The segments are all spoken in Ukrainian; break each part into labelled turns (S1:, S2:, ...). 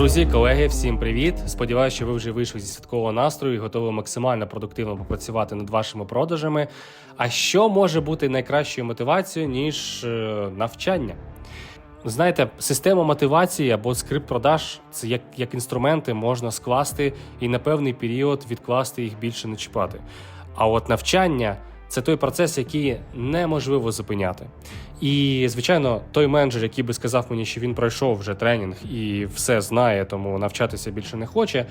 S1: Друзі, колеги, всім привіт! Сподіваюся, що ви вже вийшли зі святкового настрою і готові максимально продуктивно попрацювати над вашими продажами. А що може бути найкращою мотивацією, ніж е, навчання? Знаєте, система мотивації або скрипт продаж це як, як інструменти можна скласти і на певний період відкласти їх більше не чіпати. А от навчання це той процес, який неможливо зупиняти. І, звичайно, той менеджер, який би сказав мені, що він пройшов вже тренінг і все знає, тому навчатися більше не хоче.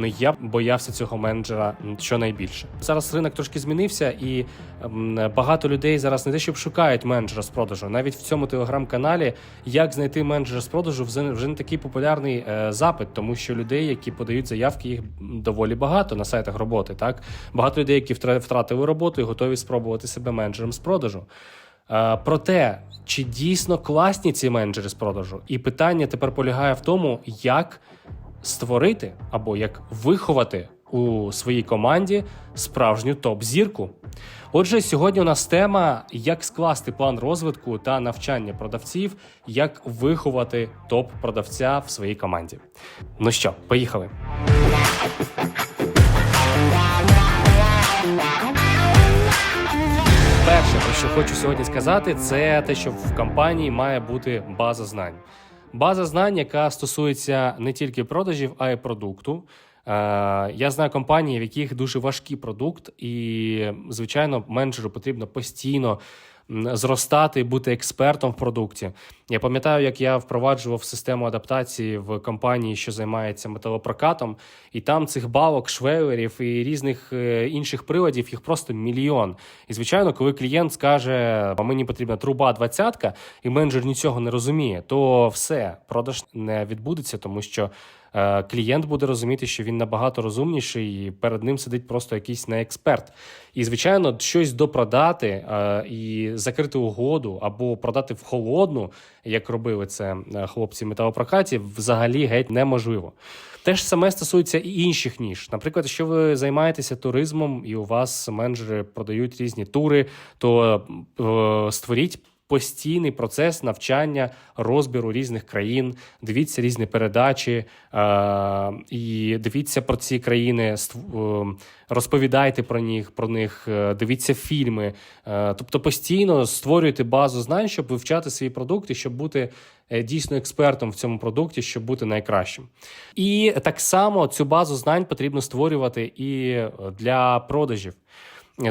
S1: Ну я боявся цього менеджера щонайбільше. Зараз ринок трошки змінився, і ем, багато людей зараз не те, щоб шукають менеджера з продажу. Навіть в цьому телеграм-каналі як знайти менеджера з продажу вже не такий популярний е, запит, тому що людей, які подають заявки, їх доволі багато на сайтах роботи. Так багато людей, які втра- втратили роботу і готові спробувати себе менеджером з продажу. Е, Про те, чи дійсно класні ці менеджери з продажу, і питання тепер полягає в тому, як створити або як виховати у своїй команді справжню топ-зірку. Отже, сьогодні у нас тема, як скласти план розвитку та навчання продавців, як виховати топ-продавця в своїй команді. Ну що, поїхали. Перше, що хочу сьогодні сказати, це те, що в компанії має бути база знань. База знань, яка стосується не тільки продажів, а й продукту. Е, Я знаю компанії, в яких дуже важкий продукт, і звичайно, менеджеру потрібно постійно зростати, бути експертом в продукті. Я пам'ятаю, як я впроваджував систему адаптації в компанії, що займається металопрокатом, і там цих балок, швелерів і різних е, інших приладів їх просто мільйон. І звичайно, коли клієнт скаже, а мені потрібна труба двадцятка, і менеджер нічого не розуміє, то все продаж не відбудеться, тому що. Е, Клієнт буде розуміти, що він набагато розумніший, і перед ним сидить просто якийсь не експерт. І, звичайно, щось допродати е, і закрити угоду або продати в холодну, як робили це е, хлопці в металопрокаті, взагалі геть неможливо. Те ж саме стосується і інших ніж. Наприклад, якщо ви займаєтеся туризмом і у вас менеджери продають різні тури, то е, створіть. Постійний процес навчання, розбіру різних країн, дивіться різні передачі е, і дивіться про ці країни, е, розповідайте про них, про них, е, дивіться фільми. Е, тобто постійно створюйте базу знань, щоб вивчати свій продукт і щоб бути е, дійсно експертом в цьому продукті, щоб бути найкращим. І так само цю базу знань потрібно створювати і для продажів.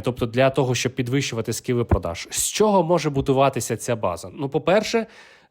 S1: Тобто для того, щоб підвищувати скіли продаж. З чого може будуватися ця база? Ну, по-перше,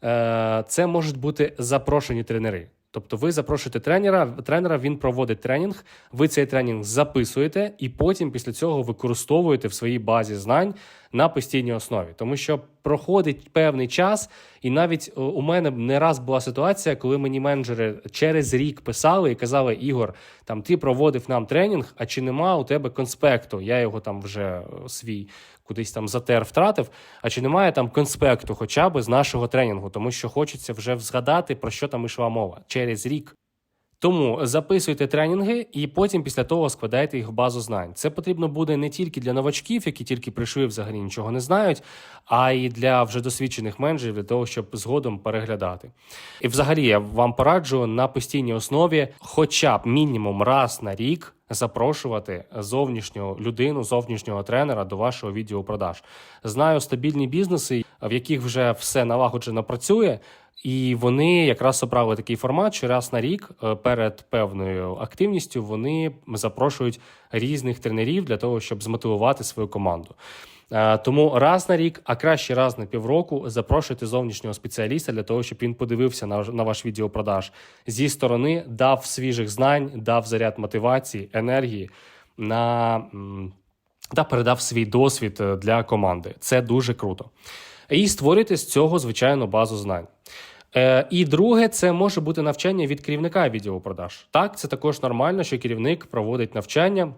S1: е, це можуть бути запрошені тренери. Тобто ви запрошуєте тренера, тренера, він проводить тренінг, ви цей тренінг записуєте, і потім після цього використовуєте в своїй базі знань на постійній основі. Тому що проходить певний час, і навіть е, у мене не раз була ситуація, коли мені менеджери через рік писали і казали: Ігор, там ти проводив нам тренінг, а чи нема у тебе конспекту? Я його там вже е, свій кудись там затер втратив. А чи немає там конспекту, хоча б з нашого тренінгу, тому що хочеться вже згадати про що там ішла мова через рік. Тому записуйте тренінги і потім після того складайте їх в базу знань. Це потрібно буде не тільки для новачків, які тільки прийшли взагалі нічого не знають, а й для вже досвідчених менеджерів для того, щоб згодом переглядати. І взагалі я вам пораджу на постійній основі, хоча б мінімум раз на рік. Запрошувати зовнішню людину, зовнішнього тренера до вашого відділу продаж. Знаю стабільні бізнеси, в яких вже все налагоджено працює, і вони якраз обрали такий формат, що раз на рік е, перед певною активністю вони запрошують різних тренерів для того, щоб змотивувати свою команду. Е, Тому раз на рік, а краще раз на півроку, запрошуйте зовнішнього спеціаліста для того, щоб він подивився на, ваш відео продаж зі сторони, дав свіжих знань, дав заряд мотивації, енергії на та передав свій досвід е, для команди. Це дуже круто. І створюйте з цього звичайно базу знань. Е, і друге, це може бути навчання від керівника відділу продаж. Так, це також нормально, що керівник проводить навчання.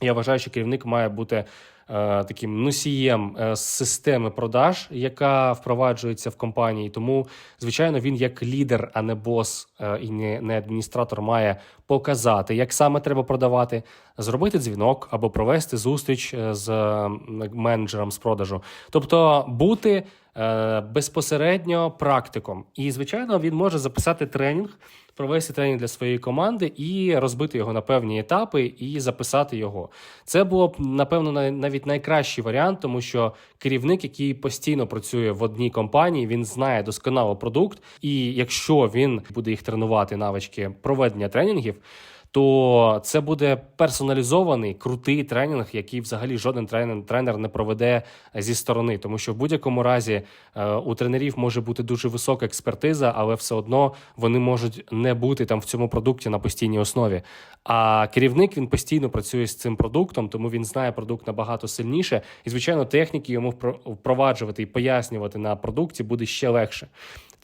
S1: Я вважаю, що керівник має бути таким носієм е, системи продаж, яка впроваджується в компанії. Тому, звичайно, він як лідер, а не бос е, і не, адміністратор, має показати, як саме треба продавати, зробити дзвінок або провести зустріч е, з е, менеджером з продажу. Тобто бути е, безпосередньо практиком. І, звичайно, він може записати тренінг, провести тренінг для своєї команди і розбити його на певні етапи і записати його. Це було б, напевно, навіть найкращий варіант, тому що керівник, який постійно працює в одній компанії, він знає досконало продукт, і якщо він буде їх тренувати навички проведення тренінгів то це буде персоналізований крутий тренінг, який взагалі жоден тренер, тренер не проведе зі сторони, тому що в будь-якому разі е, у тренерів може бути дуже висока експертиза, але все одно вони можуть не бути там в цьому продукті на постійній основі. А керівник він постійно працює з цим продуктом, тому він знає продукт набагато сильніше, і звичайно, техніки йому впро- впроваджувати і пояснювати на продукті буде ще легше.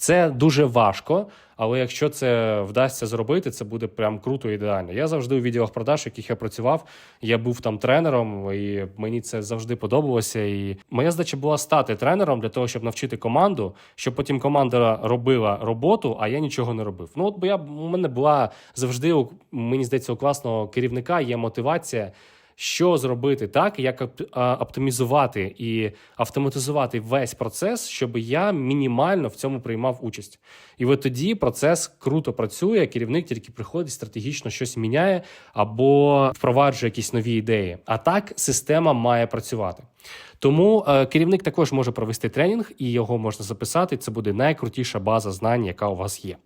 S1: Це дуже важко, але якщо це вдасться зробити, це буде прям круто і ідеально. Я завжди у відділах продаж, в яких я працював, я був там тренером, і мені це завжди подобалося. І моя задача була стати тренером для того, щоб навчити команду, щоб потім команда робила роботу, а я нічого не робив. Ну от бо я у мене була завжди мені здається, у класного керівника є мотивація. Що зробити так, як оптимізувати і автоматизувати весь процес, щоб я мінімально в цьому приймав участь. І от тоді процес круто працює. Керівник тільки приходить, стратегічно щось міняє або впроваджує якісь нові ідеї. А так система має працювати. Тому е, керівник також може провести тренінг, і його можна записати. Це буде найкрутіша база знань, яка у вас є.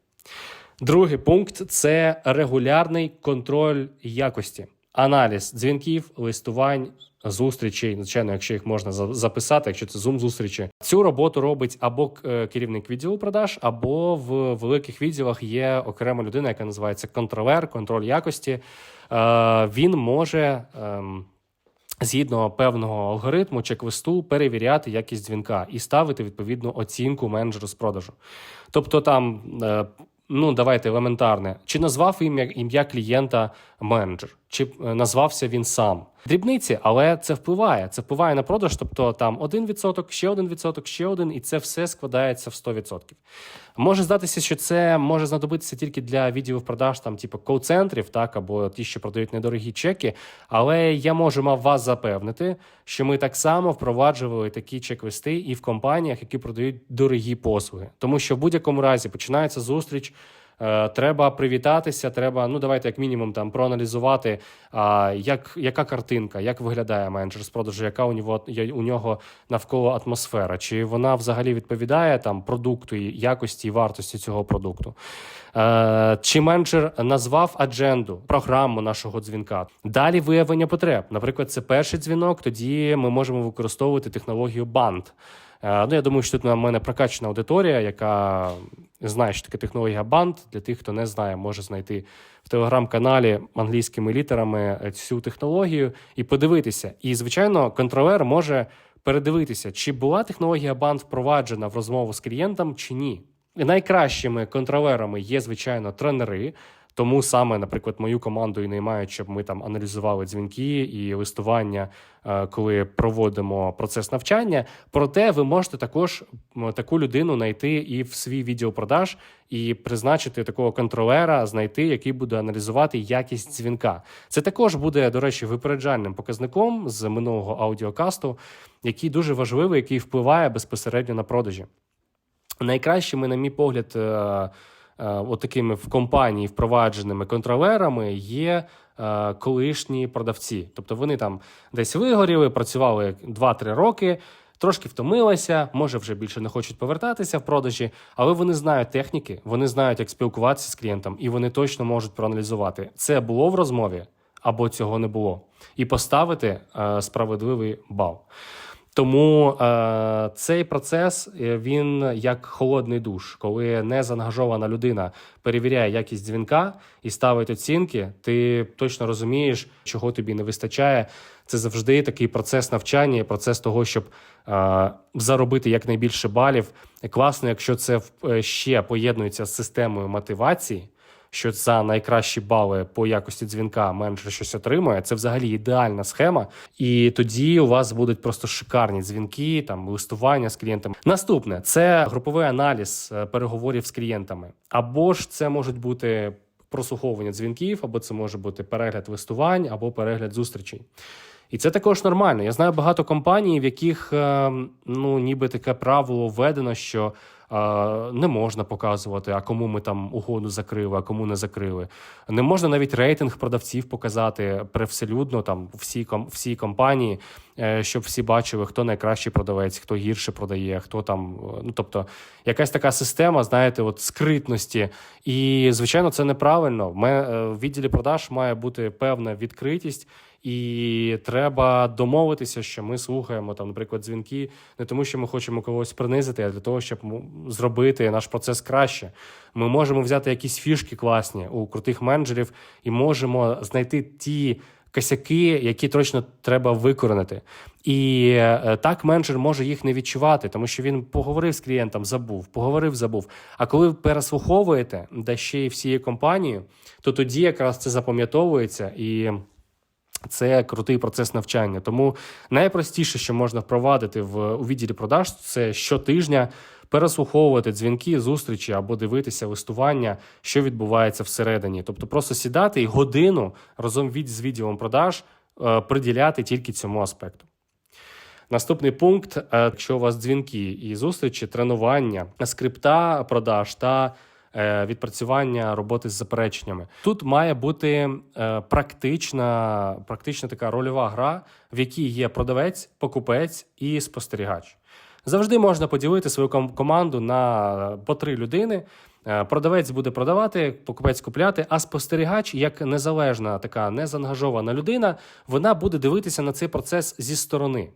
S1: Другий пункт це регулярний контроль якості, аналіз дзвінків, листувань, зустрічей. Звичайно, якщо їх можна за- записати, якщо це зум зустрічі. Цю роботу робить або е, керівник відділу продаж, або в великих відділах є окрема людина, яка називається контролер, контроль якості. Е, Він може. ем, Згідно певного алгоритму чек-листу перевіряти якість дзвінка і ставити відповідну оцінку менеджеру з продажу. Тобто там, е, ну давайте елементарне, чи назвав ім'я ім'я клієнта менеджер, чи е, назвався він сам. Дрібниці, але це впливає. Це впливає на продаж. Тобто там 1%, ще 1%, ще один, і це все складається в 100%. Може здатися, що це може знадобитися тільки для відділів продаж, там, типу кол-центрів, так, або ті, що продають недорогі чеки. Але я можу мав вас запевнити, що ми так само впроваджували такі чек-листи і в компаніях, які продають дорогі послуги. Тому що в будь-якому разі починається зустріч. Е, Треба привітатися, треба, ну давайте як мінімум там проаналізувати, а, як, яка картинка, як виглядає менеджер з продажу, яка у нього у нього навколо атмосфера, чи вона взагалі відповідає там продукту, якості і вартості цього продукту. Е, Чи менеджер назвав адженду, програму нашого дзвінка? Далі виявлення потреб. Наприклад, це перший дзвінок. Тоді ми можемо використовувати технологію банд. Е, Ну, я думаю, що тут на мене прокачана аудиторія, яка знає, що таке технологія банд. Для тих, хто не знає, може знайти в телеграм-каналі англійськими літерами е, цю технологію і подивитися. І, звичайно, контролер може передивитися, чи була технологія банд впроваджена в розмову з клієнтом, чи ні. Найкращими контролерами є, звичайно, тренери. Тому саме, наприклад, мою команду і наймають, щоб ми там аналізували дзвінки і листування, е, коли проводимо процес навчання. Проте ви можете також таку людину знайти і в свій відділ продаж і призначити такого контролера, знайти, який буде аналізувати якість дзвінка. Це також буде, до речі, випереджальним показником з минулого аудіокасту, який дуже важливий, який впливає безпосередньо на продажі. Найкращими, на мій погляд, е, е, от такими в компанії впровадженими контролерами є е, колишні продавці. Тобто вони там десь вигоріли, працювали 2-3 роки. Трошки втомилися, може вже більше не хочуть повертатися в продажі, але вони знають техніки, вони знають, як спілкуватися з клієнтом, і вони точно можуть проаналізувати, це було в розмові або цього не було, і поставити справедливий бал. Тому е, цей процес е, він як холодний душ, коли незаангажована людина перевіряє якість дзвінка і ставить оцінки, ти точно розумієш, чого тобі не вистачає. Це завжди такий процес навчання, процес того, щоб е, заробити якнайбільше балів. Класно, якщо це е, ще поєднується з системою мотивації що за найкращі бали по якості дзвінка менеджер щось отримує. Це взагалі ідеальна схема. І тоді у вас будуть просто шикарні дзвінки, там листування з клієнтами. Наступне це груповий аналіз е, переговорів з клієнтами, або ж це можуть бути прослуховування дзвінків, або це може бути перегляд листувань, або перегляд зустрічей. І це також нормально. Я знаю багато компаній, в яких е, ну, ніби таке правило введено, що не можна показувати, а кому ми там угоду закрили, а кому не закрили. Не можна навіть рейтинг продавців показати привселюдно там всій всій компанії, е, щоб всі бачили, хто найкращий продавець, хто гірше продає, хто там. Ну тобто, якась така система, знаєте, от скритності. І звичайно, це неправильно. Ме- е, в відділі продаж має бути певна відкритість. І треба домовитися, що ми слухаємо там, наприклад, дзвінки не тому, що ми хочемо когось принизити, а для того, щоб зробити наш процес краще. Ми можемо взяти якісь фішки класні у крутих менеджерів і можемо знайти ті косяки, які точно треба викоренити. І е, так менеджер може їх не відчувати, тому що він поговорив з клієнтом, забув, поговорив, забув. А коли ви переслуховуєте, де ще й всією компанією, то тоді якраз це запам'ятовується і. Це крутий процес навчання. Тому найпростіше, що можна впровадити в у відділі продаж, це щотижня переслуховувати дзвінки, зустрічі або дивитися листування, що відбувається всередині. Тобто просто сідати і годину разом від з відділом продаж е, приділяти тільки цьому аспекту. Наступний пункт: е, якщо у вас дзвінки і зустрічі, тренування, скрипта продаж та відпрацювання роботи з запереченнями. Тут має бути е, практична, практична така рольова гра, в якій є продавець, покупець і спостерігач. Завжди можна поділити свою команду на по три людини. Е, Продавець буде продавати, покупець купляти, а спостерігач, як незалежна така незаангажована людина, вона буде дивитися на цей процес зі сторони.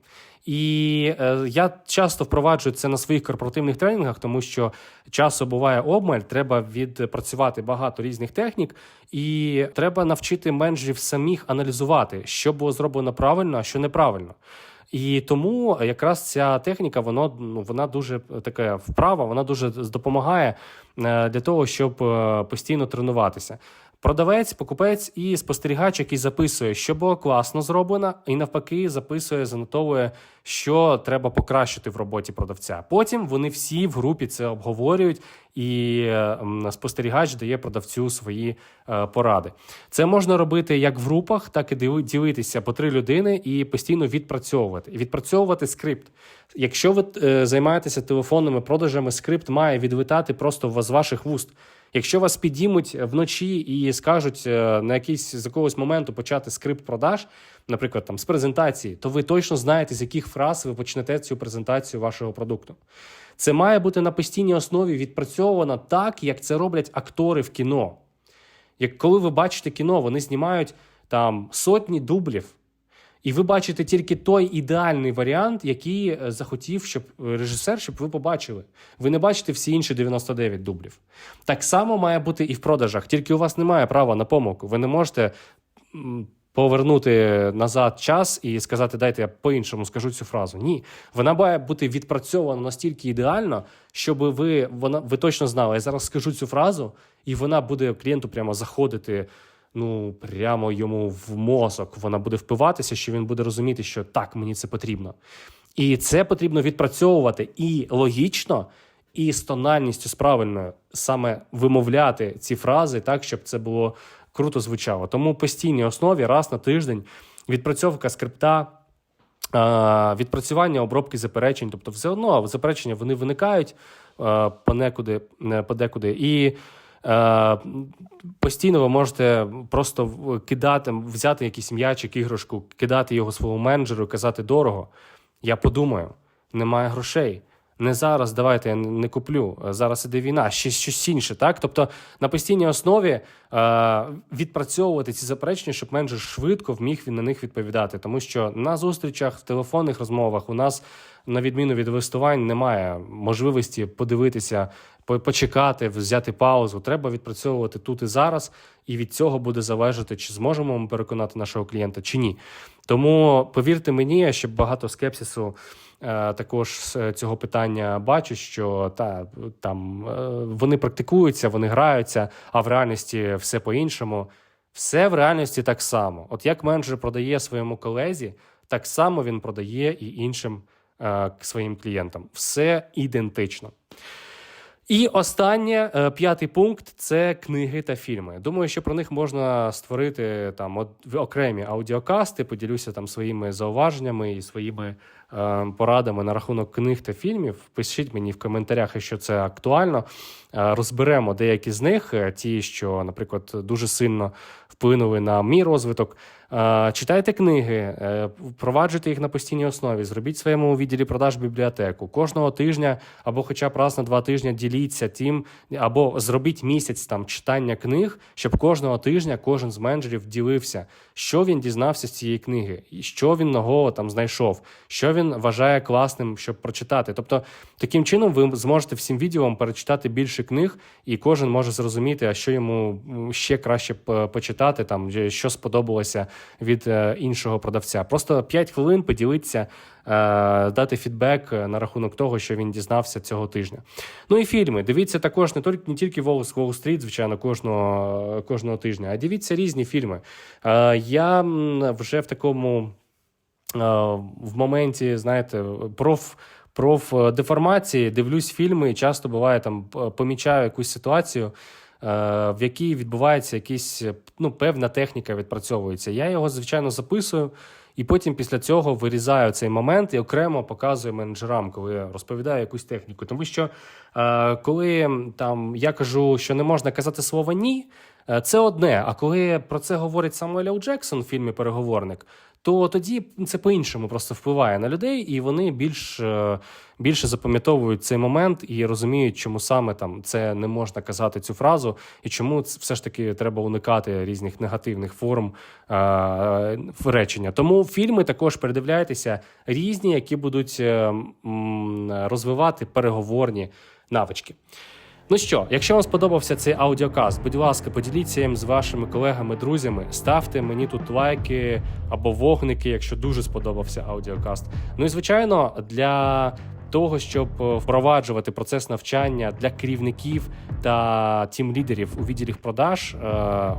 S1: І е, я часто впроваджую це на своїх корпоративних тренінгах, тому що часу буває обмаль, треба відпрацювати багато різних технік, і треба навчити менеджерів самих аналізувати, що було зроблено правильно, а що неправильно. І тому якраз ця техніка, воно ну вона дуже така вправа, вона дуже допомагає е, для того, щоб е, постійно тренуватися. Продавець, покупець і спостерігач, який записує, що було класно зроблено, і навпаки, записує, занотовує, що треба покращити в роботі продавця. Потім вони всі в групі це обговорюють, і спостерігач дає продавцю свої е, поради. Це можна робити як в групах, так і ділитися по три людини і постійно відпрацьовувати. Відпрацьовувати скрипт. Якщо ви е, займаєтеся телефонними продажами, скрипт має відлітати просто з ваших вуст. Якщо вас підіймуть вночі і скажуть е, на якийсь з якогось моменту почати скрипт продаж, наприклад, там з презентації, то ви точно знаєте, з яких фраз ви почнете цю презентацію вашого продукту. Це має бути на постійній основі відпрацьовано так, як це роблять актори в кіно. Як коли ви бачите кіно, вони знімають там сотні дублів. І ви бачите тільки той ідеальний варіант, який е, захотів, щоб е, режисер, щоб ви побачили. Ви не бачите всі інші 99 дублів. Так само має бути і в продажах, тільки у вас немає права на помилку. Ви не можете повернути назад час і сказати, дайте я по-іншому скажу цю фразу. Ні, вона має бути відпрацьована настільки ідеально, щоб ви вона ви точно знали. Я зараз скажу цю фразу, і вона буде клієнту прямо заходити. Ну, прямо йому в мозок вона буде впиватися, що він буде розуміти, що так, мені це потрібно. І це потрібно відпрацьовувати і логічно, і з тональністю з правильною саме вимовляти ці фрази так, щоб це було круто звучало. Тому постійній основі раз на тиждень відпрацьовка скрипта. Відпрацювання обробки заперечень, тобто все одно заперечення вони виникають понекуди, подекуди, і постійно ви можете просто кидати, взяти якийсь м'ячик, іграшку, кидати його своєму менеджеру, казати дорого. Я подумаю, немає грошей. Не зараз, давайте я не куплю. Зараз іде війна, ще щось інше. Так, тобто на постійній основі е, відпрацьовувати ці заперечення, щоб менеджер швидко вміг він на них відповідати. Тому що на зустрічах, в телефонних розмовах у нас, на відміну від листувань, немає можливості подивитися, почекати, взяти паузу. Треба відпрацьовувати тут і зараз, і від цього буде залежати, чи зможемо ми переконати нашого клієнта, чи ні. Тому повірте мені, я багато скепсису е, також з цього питання бачу, що та там е, вони практикуються, вони граються, а в реальності все по-іншому. Все в реальності так само. От як менеджер продає своєму колезі, так само він продає і іншим е, своїм клієнтам. Все ідентично. І останнє, е, п'ятий пункт це книги та фільми. Думаю, що про них можна створити там окремі аудіокасти. Поділюся там своїми зауваженнями і своїми е, порадами на рахунок книг та фільмів. Пишіть мені в коментарях, якщо це актуально. Е, розберемо деякі з них, е, ті, що, наприклад, дуже сильно вплинули на мій розвиток. Е, Читайте книги, е, впроваджуйте їх на постійній основі. Зробіть своєму відділі продаж бібліотеку. Кожного тижня або хоча б раз на два тижні діліться тим, або зробіть місяць там читання книг, щоб кожного тижня кожен з менеджерів ділився, що він дізнався з цієї книги, що він нового там знайшов, що він вважає класним, щоб прочитати. Тобто, таким чином ви зможете всім відділам перечитати більше книг, і кожен може зрозуміти, а що йому ще краще почитати, там що сподобалося від е, іншого продавця. Просто 5 хвилин поділитися, е, дати фідбек е, на рахунок того, що він дізнався цього тижня. Ну і фільми. Дивіться також не тільки не тільки Wall Wall Street, звичайно, кожного, кожного тижня, а дивіться різні фільми. Я вже в такому в моменті, знаєте, проф. Профдеформації дивлюсь фільми і часто буває там помічаю якусь ситуацію, в якій відбувається якісь ну, певна техніка відпрацьовується. Я його, звичайно, записую, і потім після цього вирізаю цей момент і окремо показую менеджерам, коли розповідаю якусь техніку. Тому що е, коли там я кажу, що не можна казати слово ні, е, це одне. А коли про це говорить Самуель Л. Джексон в фільмі Переговорник, то тоді це по-іншому просто впливає на людей, і вони більш, е, більше запам'ятовують цей момент і розуміють, чому саме там це не можна казати цю фразу, і чому все ж таки треба уникати різних негативних форм е, в речення. Тому фільми також передивляйтеся різні, які будуть е, розвивати переговорні навички. Ну що, якщо вам сподобався цей аудіокаст, будь ласка, поділіться їм з вашими колегами, друзями, ставте мені тут лайки або вогники, якщо дуже сподобався аудіокаст. Ну і звичайно, для того, щоб е, впроваджувати процес навчання для керівників та тім-лідерів у відділі продаж, е,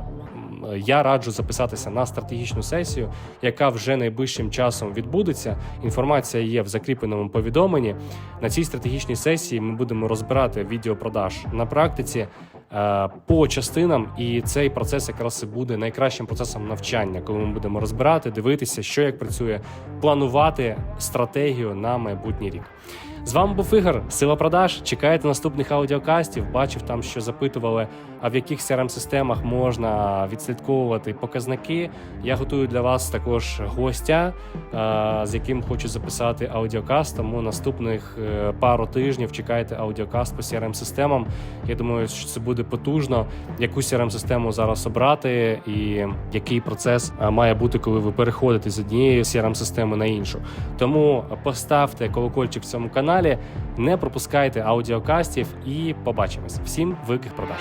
S1: я раджу записатися на стратегічну сесію, яка вже найближчим часом відбудеться. Інформація є в закріпленому повідомленні. На цій стратегічній сесії ми будемо розбирати відеопродаж на практиці е, по частинам, і цей процес якраз і буде найкращим процесом навчання, коли ми будемо розбирати, дивитися, що як працює, планувати стратегію на майбутній рік. З вами був Ігор, Сила продаж. Чекайте наступних аудіокастів. Бачив там, що запитували, а в яких crm системах можна відслідковувати показники. Я готую для вас також гостя, е, з яким хочу записати аудіокаст. Тому наступних е, пару тижнів чекайте аудіокаст по crm системам. Я думаю, що це буде потужно. Яку crm систему зараз обрати, і який процес е, має бути, коли ви переходите з однієї crm системи на іншу. Тому поставте колокольчик в цьому каналі, не пропускайте аудіокастів і побачимось. Всім великих продаж!